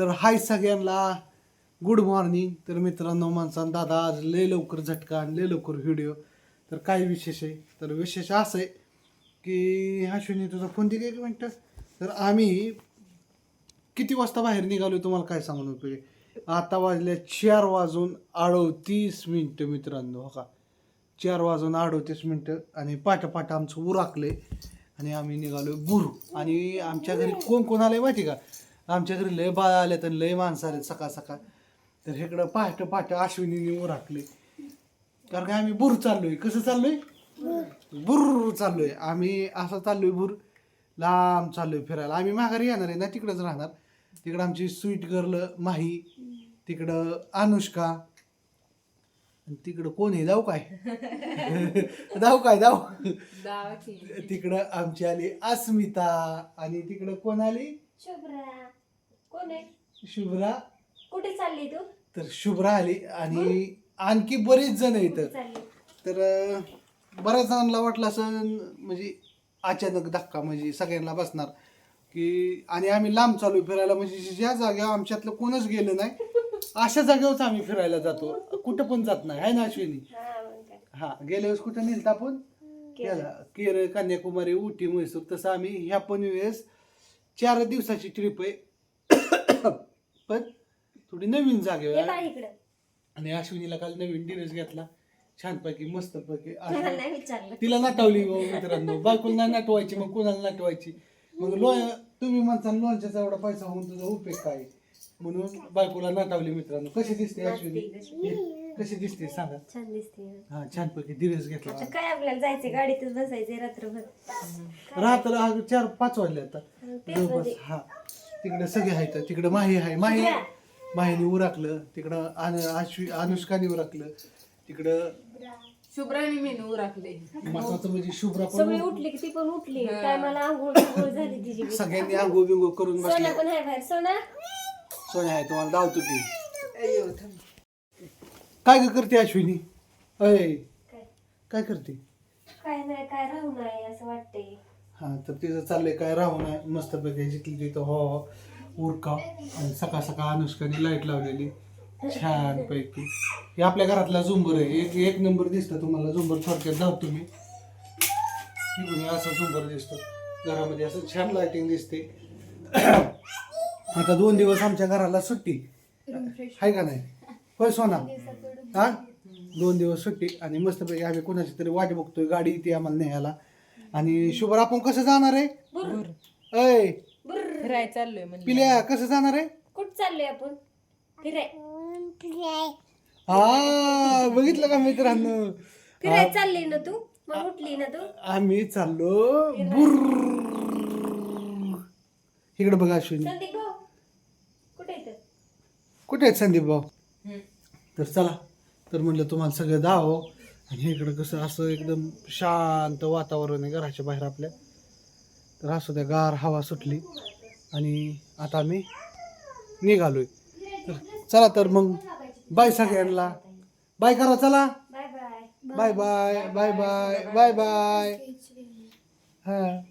तर हाय सगळ्यांना. Good morning तर मित्रांनो माणसान दादा आज लय लवकर झटका आणि लय लवकर व्हिडिओ तर काय विशेष आहे? तर विशेष असं आहे की अश्विनी तुझा फोन दे एक मिनटं. तर आम्ही किती वाजता बाहेर निघालो तुम्हाला काय सांगून पाहिजे आता वाजले चार वाजून अडोतीस मिनटं मित्रांनो हो का? चार वाजून अडोतीस मिनटं आणि पाठापाठ आमचं उराकले आणि आम्ही निघालो बुरू. आणि आमच्या घरी कोण कोण आलं आहे माहिती का? आमच्या घरी लय बाळ आले तर लय माणसं आले सकाळ सकाळ. तर इकडं पहाट पहाट अश्विनीने उराकले. कारण का आम्ही बुर चाललोय. कसं चाललोय? बुर चाललोय. आम्ही असं चाललोय बुर लांब चाललोय फिरायला. आम्ही माघारी येणार आहे ना तिकडंच राहणार. तिकडं आमची स्वीट गर्ल माही तिकडं अनुष्का आणि तिकडं कोण आहे? जाऊ काय? जाऊ काय? जाऊ. तिकडं आमची आली अस्मिता आणि तिकडं कोण आली? शुभ्रा. कोण आहे? शुभ्रा. कुठे चालली तू? तर शुभ्रा आली आणि आणखी बरेच जण कुठे चालली? तर अं, बऱ्याच जणांना वाटलं असं म्हणजे अचानक धक्का म्हणजे सगळ्यांना बसणार. की आणि आम्ही लांब चालू फिरायला म्हणजे ज्या जागेवर आमच्यातलं कोणच गेलं नाही अशा जागेवरच आम्ही फिरायला जातो. कुठं पण जात नाही. आहे ना अश्विनी? हा मग काय. हा गेल्या वेळेस कुठं नेलं आपण? केला केरळ कन्याकुमारी उटी म्हैसूर. तसं आम्ही ह्या पण वेळेस चार दिवसाची ट्रिप आहे. पण थोडी नवीन जागेवर ये इकडं. आणि अश्विनीला काल नवीन ड्रेस घेतला. छानपैकी मस्तपैकी. मला अश्विनी- नाही विचारलं. तिला नाटवली हो मित्रांनो. बायकोला नाही नाटवायची मग कोणाला नाटवायची? मग लो तुम्ही म्हणता लोणच्याचा एवढा पैसा होऊन तुझा उपयोग काय? म्हणून बायकोला नाटवली मित्रांनो. कशी दिसते अश्विनी? कशी दिसते सांगा. छान दिसते. हा छानपैकी ड्रेस घेतला. काय आपल्याला जायचंय? गाडीतच बसायचंय रात्रभर. रात्र आज चार पाच वाजले आता. तेच जवळपास म्हणजे हा. तिकडे सगळे आहेत तिकडे माही आहे माही माहीने उराकलं तिकडं अनु- अश्वी अनुष्काने उराकलं तिकडं शुभ्राने मेनू राखले महत्वाचं म्हणजे शुभ्रा सगळी पण उठली की ती पण उठली. काय मला आंघोळ बिंघोळ झाली तिची बी. सगळ्यांनी आंघोळ बिंगोळ करून सोना बसले पण आहे बाहेर. सोना? सोन्या आहे तुम्हाला धावतो ती काय ग करते अश्विनी? अय. काय? काय करते? काय नाही काय राहू नाही असं वाटतंय. हां तर तिचं चाललंय काय राहू नाही मस्तपैकी जिथली तिथं हो हो, उरका. आणि सकाळ सकाळ अनुष्काने लाइट लावलेली. छान पैकी हे आपल्या घरातला झुंबर आहे. एक एक नंबर दिसतं तुम्हाला. झुंबर थोडक्यात धावतो मी. असं झुंबर दिसतो. घरामध्ये असं छान लाईटिंग दिसते. आता दोन दिवस आमच्या घराला सुट्टी. आहे का नाही? होय सोना? हा? दोन दिवस सुट्टी. आणि मस्तपैकी आम्ही कोणाची तरी वाट बघतोय. गाडी येते आम्हाला न्यायला. आणि शुभर आपण कसं जाणार आहे? अय फिराय चाललोय म्हणजे पिल्या कसं जाणार आहे? कुठं चाललोय आपण? फिराय. हा बघितलं का मित्रांनो? फिराय चालली ना तू? मग उठली ना तू? आम्ही चाललो. बुर इकडे बघा अश्विनी. संदीप भाऊ कुठे येतं कुठे आहेत संदीप भाऊ? तर चला. तर म्हटलं तुम्हाला सगळं दाव आणि इकडं कसं असं एकदम शांत वातावरण आहे घराच्या बाहेर आपल्या. तर असं त्या गार हवा सुटली आणि आता आम्ही निघालोय. तर चला तर मग बाय सगळ्यांना. बाय करा चला. Bye bye bye bye bye. Bye bye. हां.